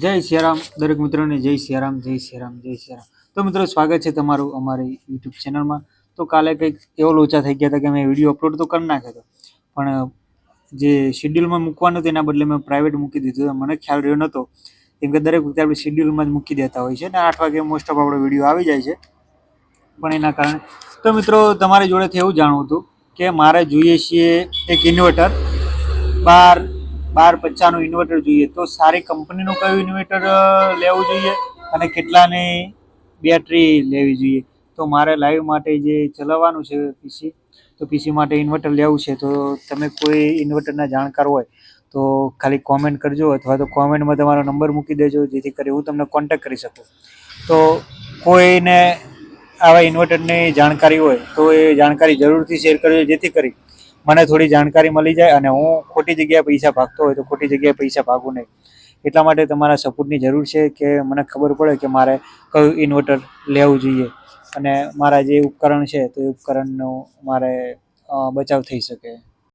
જય સિયારામ, દરેક મિત્રોને જય સિયારામ જય સિયારામ જય સિયારામ. તો મિત્રો, સ્વાગત છે તમારું અમારી યુટ્યુબ ચેનલમાં તો કાલે કંઈક એવો લોચા થઈ ગયા હતા કે મેં વીડિયો અપલોડ તો કરી નાખ્યો હતો. પણ જે શેડ્યુલમાં મૂકવાનું હતું એના બદલે મેં પ્રાઇવેટ મૂકી દીધું. મને ખ્યાલ રહ્યો નહોતો. કેમ કે દરેક વખતે આપણે શેડ્યુલમાં જ મૂકી દેતા હોય છે અને આઠ વાગે મોસ્ટ ઓફ આપણો વીડિયો આવી જાય છે. પણ એના કારણે. તો મિત્રો, તમારી જોડેથી એવું જાણવું હતું કે મારે જોઈએ છીએ એક ઇન્વર્ટર બાર બાર પચાસનું ઇન્વર્ટર જોઈએ. તો સારી કંપનીનું કયું ઇન્વર્ટર લેવું જોઈએ અને કેટલાની બેટરી લેવી જોઈએ? તો મારે લાઈવ માટે જે ચલાવવાનું છે પીસી તો પીસી માટે ઇન્વર્ટર લેવું છે. તો તમે કોઈ ઇન્વર્ટરના જાણકાર હોય, તો ખાલી કોમેન્ટ કરજો અથવા તો કોમેન્ટમાં તમારો નંબર મૂકી દેજો, જેથી કરી હું તમને કોન્ટેક્ટ કરી શકું. તો કોઈને આવા ઇન્વર્ટરની જાણકારી હોય, તો એ જાણકારી જરૂરથી શેર કરજો, જેથી કરી મને થોડી જાણકારી મળી જાય અને હું ખોટી જગ્યાએ પૈસા ભાગતો હોય તો ખોટી જગ્યાએ પૈસા ભાગું નહીં. એટલા માટે તમારા સપોર્ટની જરૂર છે કે મને ખબર પડે કે મારે કયું ઇન્વર્ટર લેવું જોઈએ. અને મારા જે ઉપકરણ છે તો ઉપકરણનો મારે બચાવ થઈ શકે.